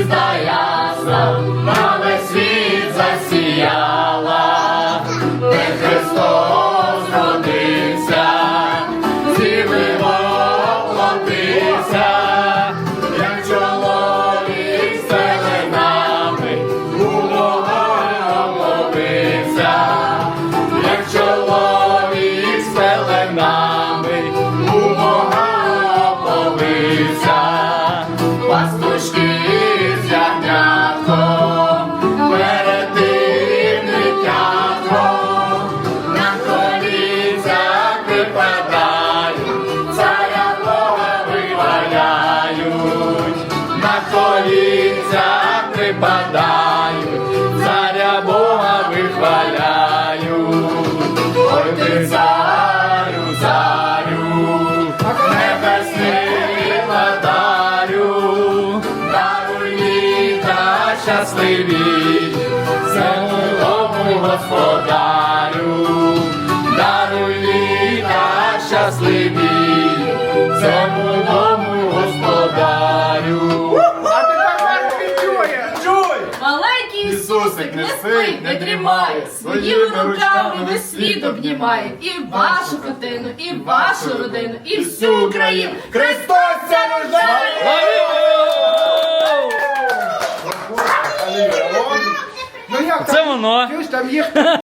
звізда я. Припадають, царя Бога вихваляють, на коліця припадають, царя Бога вихваляють. Ой ти царю, царю, небесний владарю, даруй та щасливі, земному господарю, щасливі, земному господарю. А тепер чує! Чуй! Маленький Ісусик не спить, не дрімає, своїми руками весь світ обнімає. І вашу хатину, і вашу родину, і всю Україну. Христос це рождає! Ну як Це воно. Чуєш, там їх